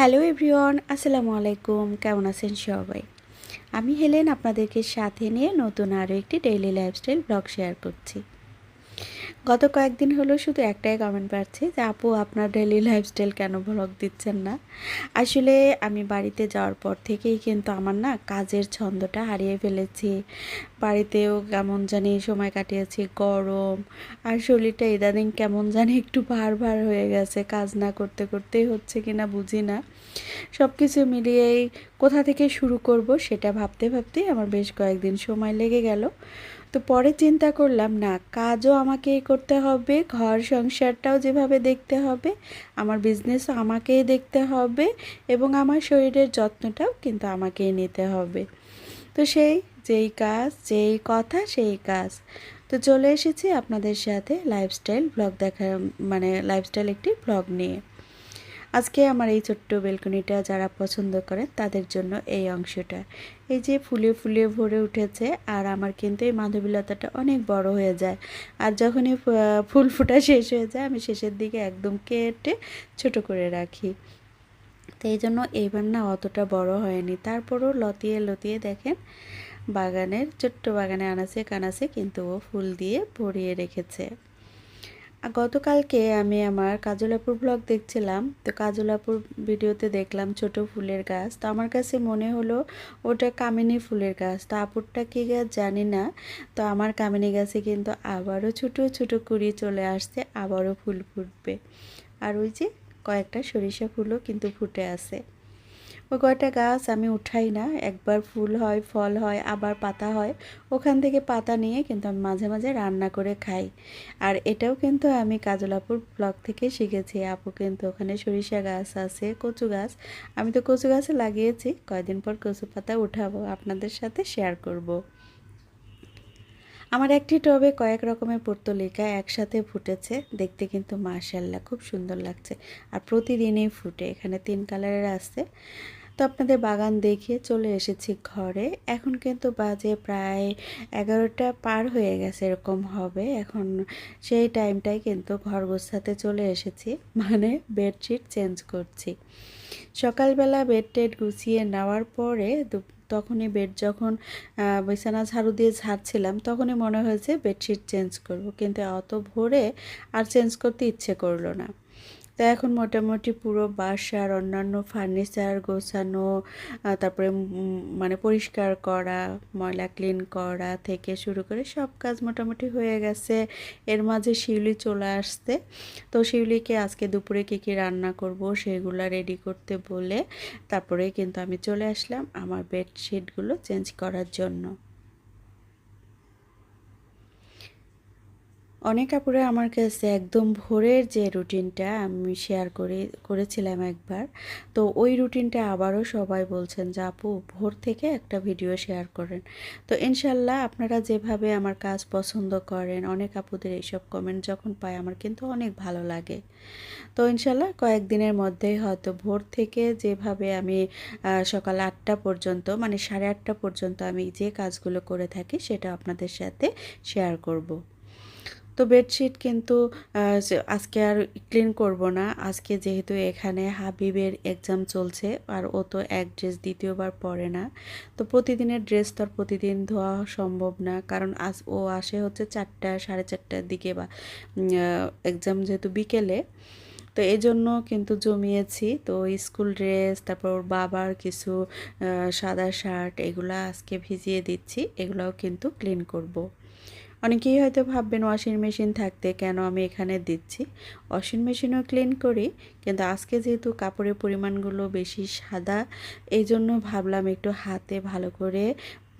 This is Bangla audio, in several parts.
হ্যালো এভরিওয়ান, আসসালামু আলাইকুম। কেমন আছেন সবাই? আমি হেলেন, আপনাদেরকে সাথে নিয়ে নতুন আরও একটি ডেইলি লাইফস্টাইল ব্লগ শেয়ার করছি। গত কয়েকদিন হলো শুধু একটাই কমেন্ট পাচ্ছি যে, আপু, আপনার ডেইলি লাইফস্টাইল কেন ব্লগ দিচ্ছেন না? আসলে আমি বাড়িতে যাওয়ার পর থেকেই কিন্তু আমার না কাজের ছন্দটা হারিয়ে ফেলেছি। বাড়িতেও কেমন জানি সময় কাটিয়েছি, গরম, আর শরীরটা ইদানিং কেমন জানি একটু ভার ভার হয়ে গেছে। কাজ না করতে করতেই হচ্ছে কি না বুঝি না। সব কিছু মিলিয়েই কোথা থেকে শুরু করব সেটা ভাবতে ভাবতেই আমার বেশ কয়েকদিন সময় লেগে গেল। তো পরে চিন্তা করলাম, না, কাজও আমাকেই করতে হবে, ঘর সংসারটাও যেভাবে দেখতে হবে, আমার বিজনেসও আমাকেই দেখতে হবে এবং আমার শরীরের যত্নটাও কিন্তু আমাকেই নিতে হবে। তো সেই, যেই কাজ, যেই কথা, সেই কাজ। তো চলে এসেছি আপনাদের সাথে লাইফস্টাইল ব্লগ দেখা মানে লাইফস্টাইল একটি ব্লগ নিয়ে। আজকে আমার এই ছোট্ট বেলকনিটা যারা পছন্দ করেন, তাদের জন্য এই অংশটা। এই যে ফুলে ফুলে ভরে উঠেছে, আর আমার কিন্তু এই মাধবীলতাটা অনেক বড় হয়ে যায়। আর যখনই ফুল ফুটা শেষ হয়ে যায়, আমি শেষের দিকে একদম কেটে ছোট করে রাখি। তো এই জন্য এইবার না অতটা বড় হয়নি। তারপরও লতিয়ে লতিয়ে দেখেন, বাগানের, ছোট্ট বাগানে আনাচে কানাচে কিন্তু ও ফুল দিয়ে ভরিয়ে রেখেছে। গতকালকে আমি আমার কাজলাপুর ব্লগ দেখছিলাম। তো কাজলাপুর ভিডিওতে দেখলাম ছোট ফুলের গাছ। তো আমার কাছে মনে হলো ওটা কামিনী ফুলের গাছ। তো আপুরটা কী গাছ জানি না। তো আমার কামিনী গাছে কিন্তু আবারও ছোট ছোট কুড়ি চলে আসছে, আবারও ফুল ফুটবে। আর ওই যে কয়েকটা সরিষা ফুলও কিন্তু ফুটে আছে। ওই কয়টা গাছ আমি উঠাই না। একবার ফুল হয়, ফল হয়, আবার পাতা হয়। ওখান থেকে পাতা নিয়ে কিন্তু আমি মাঝে মাঝে রান্না করে খাই। আর এটাও কিন্তু আমি কাজলাপুর ব্লক থেকে শিখেছি। আপু কিন্তু ওখানে সরিষা গাছ আছে, কচু গাছ। আমি তো কচু গাছে লাগিয়েছি, কয়দিন পর কচু পাতা উঠাবো, আপনাদের সাথে শেয়ার করব। আমার একটি টবে কয়েক রকমের পর্তলিকা একসাথে ফুটেছে। দেখতে কিন্তু মাশাল্লাহ খুব সুন্দর লাগছে। আর প্রতিদিনই ফুটে, এখানে তিন কালারের আছে তো আপনাদের বাগান দেখে চলে এসেছি ঘরে। এখন কিন্তু বাজে প্রায় এগারোটা পার হয়ে গেছে এরকম হবে। এখন সেই টাইমটাই কিন্তু ঘর গোছাতে চলে এসেছি মানে বেডশিট চেঞ্জ করছি। সকালবেলা বেড টেড গুছিয়ে নেওয়ার পরে তখনই বেড যখন বিছানা ঝাড়ু দিয়ে ঝাড়ছিলাম, তখনই মনে হয়েছে বেডশিট চেঞ্জ করব। কিন্তু অত ভোরে আর চেঞ্জ করতে ইচ্ছে করল না। তো এখন মোটামুটি পুরো বাসার অন্যান্য ফার্নিচার গোছানো তারপরে মানে পরিষ্কার করা, ময়লা ক্লিন করা থেকে শুরু করে সব কাজ মোটামুটি হয়ে গেছে। এর মাঝে শিউলি চলে আসতে তো শিউলিকে আজকে দুপুরে কী কী রান্না করব সেগুলো রেডি করতে বলে তারপরে কিন্তু আমি চলে আসলাম আমার বেডশিটগুলো চেঞ্জ করার জন্য। অনেক আপুরে আমার কাছে একদম ভোরের যে রুটিনটা আমি শেয়ার করে, করেছিলাম একবার। তো ওই রুটিনটা আবারও সবাই বলছেন যে, আপু, ভোর থেকে একটা ভিডিও শেয়ার করেন। তো ইনশাল্লাহ আপনারা যেভাবে আমার কাজ পছন্দ করেন, অনেক আপুদের এইসব কমেন্ট যখন পাই আমার কিন্তু অনেক ভালো লাগে। তো ইনশাল্লাহ কয়েকদিনের মধ্যেই হয়তো ভোর থেকে যেভাবে আমি সকাল আটটা পর্যন্ত মানে সাড়ে আটটা পর্যন্ত আমি যে কাজগুলো করে থাকি, সেটা আপনাদের সাথে শেয়ার করব। তো বেডশিট কিন্তু আজকে আর ক্লিন করব না। আজকে যেহেতু এখানে হাবিবের এক্সাম চলছে আর ও তো এক ড্রেস দ্বিতীয়বার পরে না। তো প্রতিদিনের ড্রেস তো আর প্রতিদিন ধোয়া সম্ভব না। কারণ আজ ও আসে হচ্ছে চারটা, সাড়ে চারটার দিকে বা এক্সাম যেহেতু বিকেলে। তো এই জন্য কিন্তু জমিয়েছি। তো স্কুল ড্রেস, তারপর বাবার কিছু সাদা শার্ট এগুলো আজকে ভিজিয়ে দিচ্ছি। এগুলোও কিন্তু ক্লিন করব। অনেকেই হয়তো ভাববেন, ওয়াশিং মেশিন থাকতে কেন আমি এখানে দিচ্ছি? ওয়াশিং মেশিনও ক্লিন করি, কিন্তু আজকে যেহেতু কাপড়ের পরিমাণগুলো বেশি সাদা এই জন্য ভাবলাম একটু হাতে ভালো করে,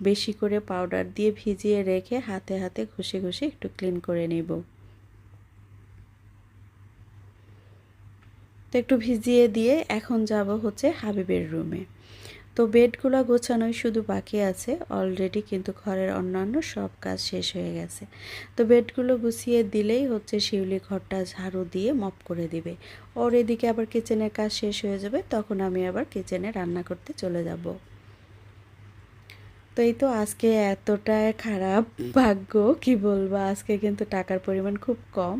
বেশি করে পাউডার দিয়ে ভিজিয়ে রেখে হাতে হাতে ঘষে ঘষে একটু ক্লিন করে নেব। তো একটু ভিজিয়ে দিয়ে এখন যাব হচ্ছে হাবিবের রুমে। তো বেডগুলো গোছানোই শুধু বাকি আছে। অলরেডি কিন্তু ঘরের অন্যান্য সব কাজ শেষ হয়ে গেছে। তো বেডগুলো গুছিয়ে দিলেই হচ্ছে শিউলি ঘরটা ঝাড়ু দিয়ে মপ করে দিবে। ওর এদিকে আবার কিচেনের কাজ শেষ হয়ে যাবে, তখন আমি আবার কিচেনে রান্না করতে চলে যাব। তো এই তো আজকে এতটা খারাপ ভাগ্য, কি বলব? আজকে কিন্তু টাকার পরিমাণ খুব কম।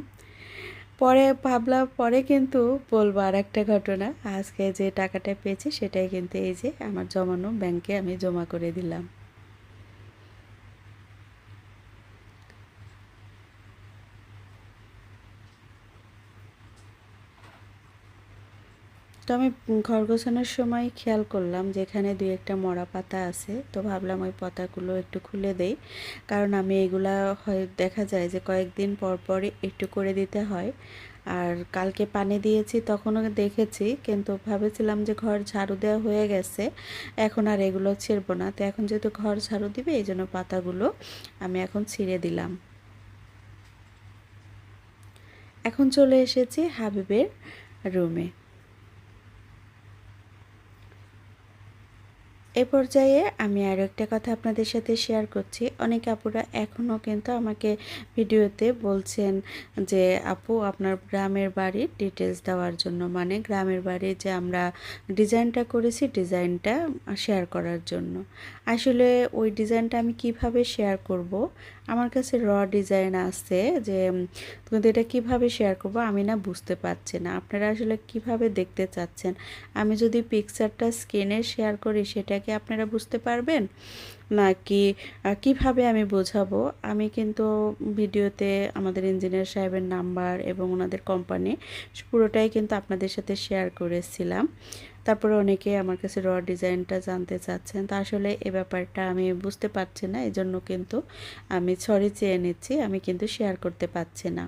পরে ভাবলাম পরে কিন্তু বলব আর একটা ঘটনা। আজকে যে টাকাটা পেয়েছি সেটাই কিন্তু এই যে আমার জমানো ব্যাংকে আমি জমা করে দিলাম। তো আমি ঘর গোছানোর সময় খেয়াল করলাম যে এখানে দুই একটা মরা পাতা আছে, তো ভাবলাম ওই পাতাগুলো একটু খুলে দেই। কারণ আমি এগুলা হয় দেখা যায় যে কয়েকদিন পর পরই একটু করে দিতে হয়। আর কালকে পানি দিয়েছি তখনও দেখেছি, কিন্তু ভাবেছিলাম যে ঘর ঝাড়ু দেওয়া হয়ে গেছে, এখন আর এগুলো ছিঁড়বো না। তো এখন যেহেতু ঘর ঝাড়ু দিবে, এই জন্য পাতাগুলো আমি এখন ছিঁড়ে দিলাম। এখন চলে এসেছি হাবিবের রুমে। এ পর্যায়ে আমি আরও একটা কথা আপনাদের সাথে শেয়ার করছি। অনেক আপুরা এখনও কিন্তু আমাকে ভিডিওতে বলছেন যে, আপু, আপনার গ্রামের বাড়ির ডিটেলস দেওয়ার জন্য। মানে গ্রামের বাড়ি যে আমরা ডিজাইনটা করেছি ডিজাইনটা শেয়ার করার জন্য। আসলে ওই ডিজাইনটা আমি কীভাবে শেয়ার করব? আমার কাছে র ডিজাইন আছে যে, কিন্তু এটা কীভাবে শেয়ার করব? আমি না বুঝতে পারছি না। আপনারা আসলে কীভাবে দেখতে চাচ্ছেন? আমি যদি পিকচারটা স্ক্রিনে শেয়ার করি সেটাকে আপনারা বুঝতে পারবেন? নাকি কীভাবে আমি বোঝাবো? আমি কিন্তু ভিডিওতে আমাদের ইঞ্জিনিয়ার সাহেবের নাম্বার এবং ওনাদের কোম্পানি পুরোটাই কিন্তু আপনাদের সাথে শেয়ার করেছিলাম। তারপরে অনেকে আমার কাছে র ডিজাইনটা জানতে চাচ্ছেন। তা আসলে এ ব্যাপারটা আমি বুঝতে পারছি না এই জন্য কিন্তু আমি সরি চেয়ে নিচ্ছি, আমি কিন্তু শেয়ার করতে পারছি না।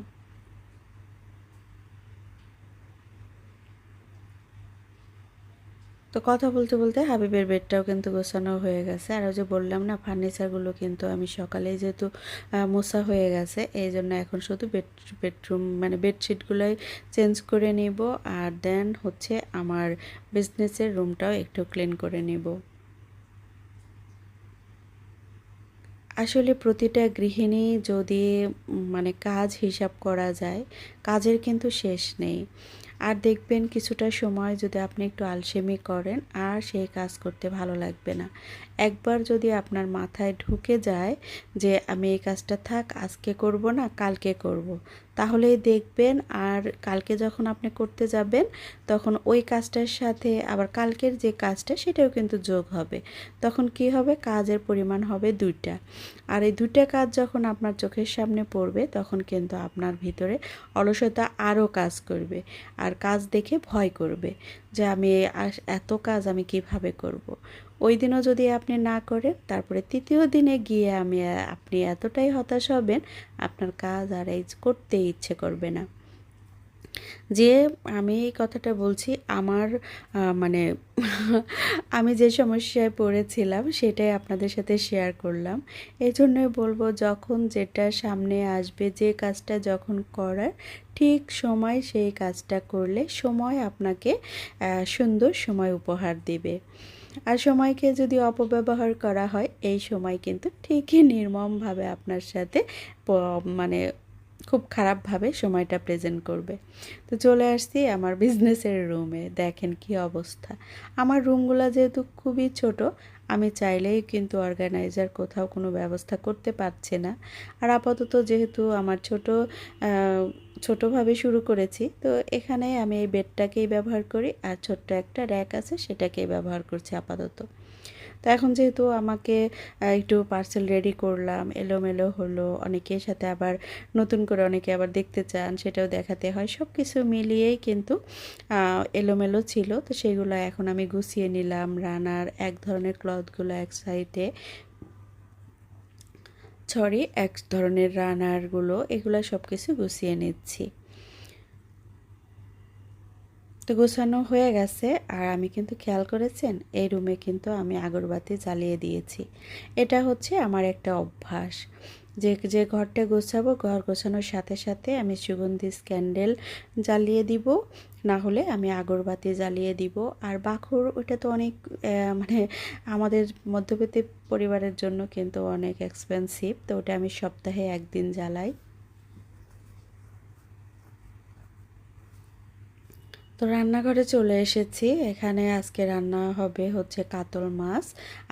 তো কথা বলতে বলতে হাবিবের বেডটাও কিন্তু গোছানো হয়ে গেছে। আর ওই যে বললাম না, ফার্নিচারগুলো কিন্তু আমি সকালেই যেহেতু মোছা হয়ে গেছে এই জন্য এখন শুধু বেড, বেডরুম মানে বেডশিটগুলোই চেঞ্জ করে নিব। আর দেন হচ্ছে আমার বিজনেসের রুমটাও একটু ক্লিন করে নিব। আসলে প্রতিটা গৃহিণী যদি মানে কাজ হিসাব করা যায়, কাজের কিন্তু শেষ নেই। আর দেখবেন কিছুটা সময় যদি আপনি একটু আলসেমি করেন, আর সেই কাজ করতে ভালো লাগবে না একবার যদি আপনার মাথায় ঢুকে যায় যে, আমি এই কাজটা থাক, আজকে করব না, কালকে করব। তাহলেই দেখবেন আর কালকে যখন আপনি করতে যাবেন, তখন ওই কাজটার সাথে আবার কালকের যে কাজটা সেটাও কিন্তু যোগ হবে। তখন কি হবে? কাজের পরিমাণ হবে দুইটা। আর এই দুইটা কাজ যখন আপনার চোখের সামনে পড়বে, তখন কিন্তু আপনার ভিতরে অলসতা আরও কাজ করবে আর কাজ দেখে ভয় করবে যে আমি এত কাজ আমি কীভাবে করব। ওই দিনও যদি আপনি না করেন, তারপরে তৃতীয় দিনে গিয়ে আমি, আপনি এতটাই হতাশ হবেন, আপনার কাজ আর এই করতে ইচ্ছে করবে না। যে আমি এই কথাটা বলছি, আমার মানে আমি যে সমস্যায় পড়েছিলাম, সেটাই আপনাদের সাথে শেয়ার করলাম। এই জন্যই বলব, যখন যেটা সামনে আসবে, যে কাজটা যখন করার, ঠিক সময় সেই কাজটা করলে সময় আপনাকে সুন্দর সময় উপহার দিবে। আর সময়কে যদি অপব্যবহার করা হয়, এই সময় কিন্তু ঠিকই নির্মমভাবে আপনার সাথে মানে খুব খারাপভাবে সময়টা প্রেজেন্ট করবে। তো চলে আসছি আমার বিজনেসের রুমে দেখেন কি অবস্থা। আমার রুমগুলো যেহেতু খুবই ছোট, আমি চাইলেই কিন্তু অর্গানাইজার কোথাও কোনো ব্যবস্থা করতে পারছে না। আর আপাতত যেহেতু আমার ছোট ছোটোভাবে শুরু করেছি। তো এখানে আমি এই বেডটাকেই ব্যবহার করি আর ছোট্ট একটা র্যাক আছে সেটাকেই ব্যবহার করছি আপাতত। তো এখন যেহেতু আমাকে একটু পার্সেল রেডি করলাম, এলোমেলো হলো, অনেকের সাথে আবার নতুন করে অনেকে আবার দেখতে চান, সেটাও দেখাতে হয়। সব কিছু মিলিয়েই কিন্তু এলোমেলো ছিল। তো সেগুলো এখন আমি গুছিয়ে নিলাম, রানার, এক ধরনের ক্লথগুলো এক সাইডে সরি এক ধরনের রানারগুলো, এগুলো সব কিছু গুছিয়ে নিচ্ছি। তো গোছানো হয়ে গেছে, আর আমি কিন্তু খেয়াল করেছেন, এই রুমে কিন্তু আমি আগরবাতি জ্বালিয়ে দিয়েছি। এটা হচ্ছে আমার একটা অভ্যাস। যে যে ঘরটা গোছাবো, ঘর গোছানোর সাথে সাথে আমি সুগন্ধি স্ক্যান্ডেল জ্বালিয়ে দিব। না হলে আমি আগরবাতি জ্বালিয়ে দিব। আর বাখর ওটা তো অনেক মানে আমাদের মধ্যবিত্ত পরিবারের জন্য কিন্তু অনেক এক্সপেন্সিভ তো ওটা আমি সপ্তাহে একদিন জ্বালাই। তো রান্নাঘরে চলে এসেছি। এখানে আজকে রান্না হবে হচ্ছে কাতল মাছ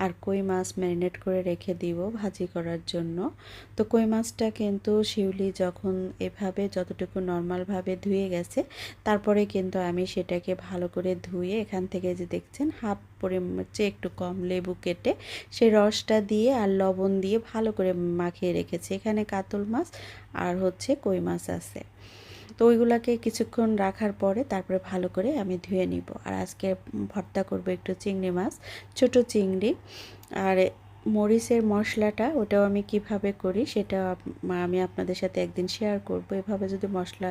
আর কই মাছ ম্যারিনেট করে রেখে দিব ভাজি করার জন্য। তো কই মাছটা কিন্তু শিউলি যখন এভাবে যতটুকু নর্মালভাবে ধুয়ে গেছে, তারপরে কিন্তু আমি সেটাকে ভালো করে ধুয়ে এখান থেকে যে দেখছেন হাফ পরিমাণে একটু কম লেবু কেটে সেই রসটা দিয়ে আর লবণ দিয়ে ভালো করে মাখিয়ে রেখেছি। এখানে কাতল মাছ আর হচ্ছে কই মাছ আছে। তো ওইগুলোকে কিছুক্ষণ রাখার পরে তারপরে ভালো করে আমি ধুয়ে নিব। আর আজকে ভর্তা করব একটু চিংড়ি মাছ, ছোট চিংড়ি। আর মরিচের মশলাটা ওটাও আমি কীভাবে করি সেটা আমি আপনাদের সাথে একদিন শেয়ার করব। এভাবে যদি মশলা,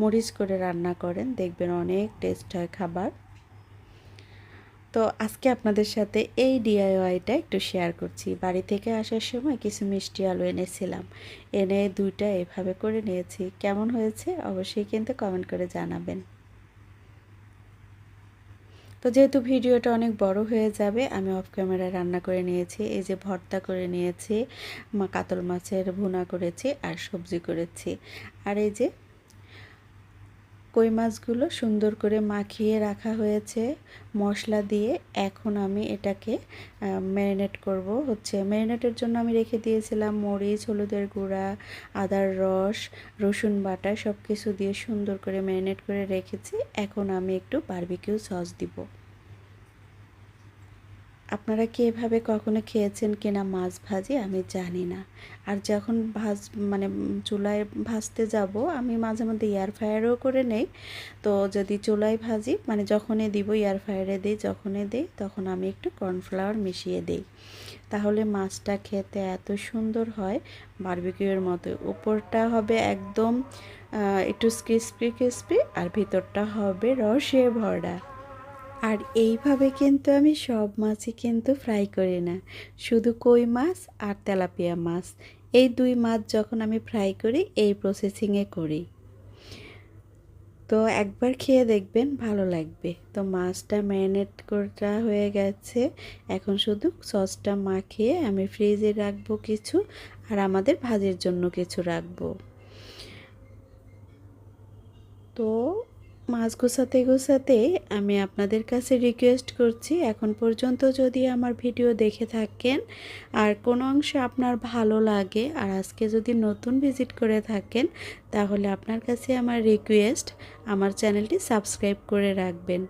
মরিচ করে রান্না করেন দেখবেন অনেক টেস্ট হয় খাবার। তো আজকে আপনাদের সাথে এই ডিআইওয়াইটা একটু শেয়ার করছি। বাড়ি থেকে আসার সময় কিছু মিষ্টি আলু এনেছিলাম। এনে দুইটা এভাবে করে নিয়েছি। কেমন হয়েছে? অবশ্যই কিন্তু কমেন্ট করে জানাবেন। তো যেহেতু ভিডিওটা অনেক বড় হয়ে যাবে, আমি অফ ক্যামেরায় রান্না করে নিয়েছি। এই যে ভর্তা করে নিয়েছি কাতল মাছের ভুনা করেছি আর সবজি করেছি। আর এই যে কই মাছগুলো সুন্দর করে মাখিয়ে রাখা হয়েছে। মশলা দিয়ে এখন আমি এটাকে ম্যারিনেট করব। হচ্ছে ম্যারিনেটের জন্য আমি রেখে দিয়েছিলাম মরিচ, হলুদের গুঁড়া, আদার রস, রসুন বাটা সব কিছু দিয়ে সুন্দর করে ম্যারিনেট করে রেখেছি। এখন আমি একটু বারবিকিউ সস দিব। আপনারা কি এভাবে কখনো খেয়েছেন কিনা মাছ ভাজি? আমি জানি না। আর যখন ভাজ মানে চুলায় ভাজতে যাব, আমি মাঝে মধ্যে এয়ার ফ্রায়ারও করে নেই। তো যদি চুলায় ভাজি মানে যখনই দিব এয়ার ফ্রায়ারে দিই, যখনই দিই, তখন আমি একটু কর্নফ্লাওয়ার মিশিয়ে দিই। তাহলে মাছটা খেতে এত সুন্দর হয় বারবিকিউয়ের মতো। উপরটা হবে একদম একটু ক্রিসপি ক্রিসপি আর ভিতরটা হবে রসে ভরা। আর এইভাবে কিন্তু আমি সব মাছই কিন্তু ফ্রাই করি না। শুধু কই মাছ আর তেলাপিয়া মাছ। এই দুই মাছ যখন আমি ফ্রাই করি, এই প্রসেসিংয়ে করি। তো একবার খেয়ে দেখবেন, ভালো লাগবে। তো মাছটা ম্যারিনেট করা হয়ে গেছে। এখন শুধু সসটা মাখিয়ে আমি ফ্রিজে রাখব কিছু আর আমাদের ভাজির জন্য কিছু রাখব। তো মাছ গোছাতে গোছাতে আমি আপনাদের কাছে রিকোয়েস্ট করছি, এখন পর্যন্ত যদি আমার ভিডিও দেখে থাকেন আর কোনো অংশে আপনার ভালো লাগে আর আজকে যদি নতুন ভিজিট করে থাকেন, তাহলে আপনার কাছে আমার রিকোয়েস্ট আমার চ্যানেলটি সাবস্ক্রাইব করে রাখবেন।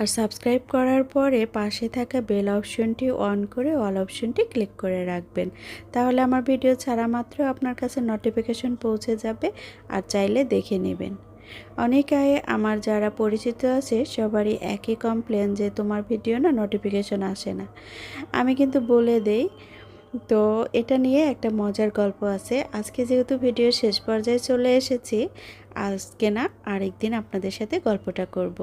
আর সাবস্ক্রাইব করার পরে পাশে থাকা বেল অপশনটি অন করে অল অপশনটি ক্লিক করে রাখবেন। তাহলে আমার ভিডিও ছাড়া মাত্র আপনার কাছে নোটিফিকেশন পৌঁছে যাবে, আর চাইলে দেখে নেবেন। অনেকে আমার যারা পরিচিত আছে, সবারই একই কমপ্লেন যে তোমার ভিডিও না নোটিফিকেশন আসে না আমি কিন্তু বলে দেই, তো এটা নিয়ে একটা মজার গল্প আছে আজকে যেহেতু ভিডিও শেষ পর্যায়ে চলে এসেছি, আজকে না আরেকদিন আপনাদের সাথে গল্পটা করব।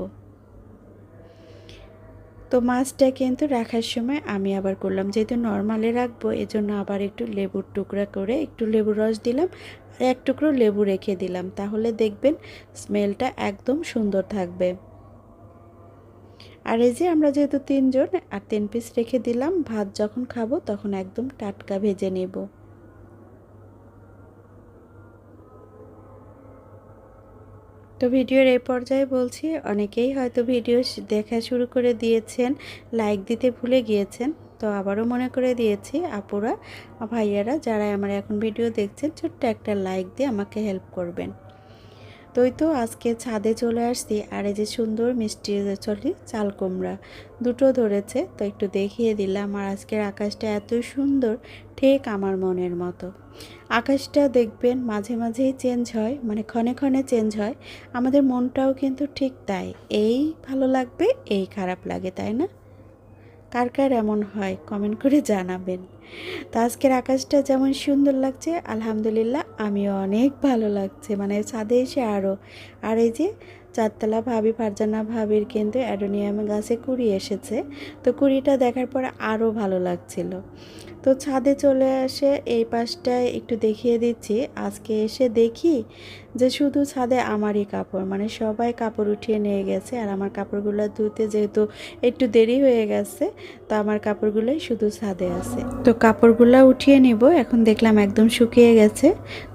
তো মাছটা কিন্তু রাখার সময় আমি আবার করলাম। যেহেতু নর্মালে রাখব, এজন্য আবার একটু লেবুর টুকরা করে একটু লেবুর রস দিলাম, আর এক টুকরো লেবু রেখে দিলাম। তাহলে দেখবেন স্মেলটা একদম সুন্দর থাকবে। আর এই যে আমরা যেহেতু তিনজন, আর তিন পিস রেখে দিলাম, ভাত যখন খাব তখন একদম টাটকা ভেজে নেব। তো ভিডিওর এই পর্যায়ে বলছি, অনেকেই হয়তো ভিডিও দেখা শুরু করে দিয়েছেন লাইক দিতে ভুলে গিয়েছেন। তো আবারও মনে করে দিয়েছি, আপুরা, ভাইয়ারা যারা আমার এখন ভিডিও দেখছেন, ছোট্ট একটা লাইক দিয়ে আমাকে হেল্প করবেন। তো তো আজকে ছাদে চলে আসছি আর এই যে সুন্দর মিষ্টি চলি চাল কুমড়া দুটো ধরেছে, তো একটু দেখিয়ে দিলাম। আর আজকের আকাশটা এত সুন্দর, ঠিক আমার মনের মতো। আকাশটা দেখবেন মাঝে মাঝেই চেঞ্জ হয় মানে ক্ষণে ক্ষণে চেঞ্জ হয়। আমাদের মনটাও কিন্তু ঠিক তাই। এই ভালো লাগবে, এই খারাপ লাগে, তাই না? কার কার এমন হয় কমেন্ট করে জানাবেন। তো আজকের আকাশটা যেমন সুন্দর লাগছে, আলহামদুলিল্লাহ আমিও অনেক ভালো লাগছে। মানে ছাদে এসে আরও আর এই যে চারতলা ভাবি ফারজানা ভাবির কিন্তু অ্যাডোনিয়াম গাছে কুড়ি এসেছে। তো কুড়িটা দেখার পর আরও ভালো লাগছিল। তো ছাদে চলে আসে এই পাশটায় একটু দেখিয়ে দিচ্ছি। আজকে এসে দেখি যে শুধু ছাদে আমারই কাপড় মানে সবাই কাপড় উঠিয়ে নিয়ে গেছে আর আমার কাপড়গুলো ধুতে যেহেতু একটু দেরি হয়ে গেছে, তো আমার কাপড়গুলোই শুধু ছাদে আছে। তো কাপড়গুলো উঠিয়ে নিব, এখন দেখলাম একদম শুকিয়ে গেছে।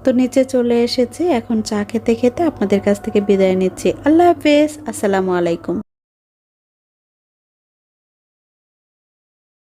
তো নিচে চলে এসেছি, এখন চা খেতে খেতে আপনাদের কাছ থেকে বিদায় নিচ্ছি। আল্লাহ হাফেজ, আসসালামু আলাইকুম।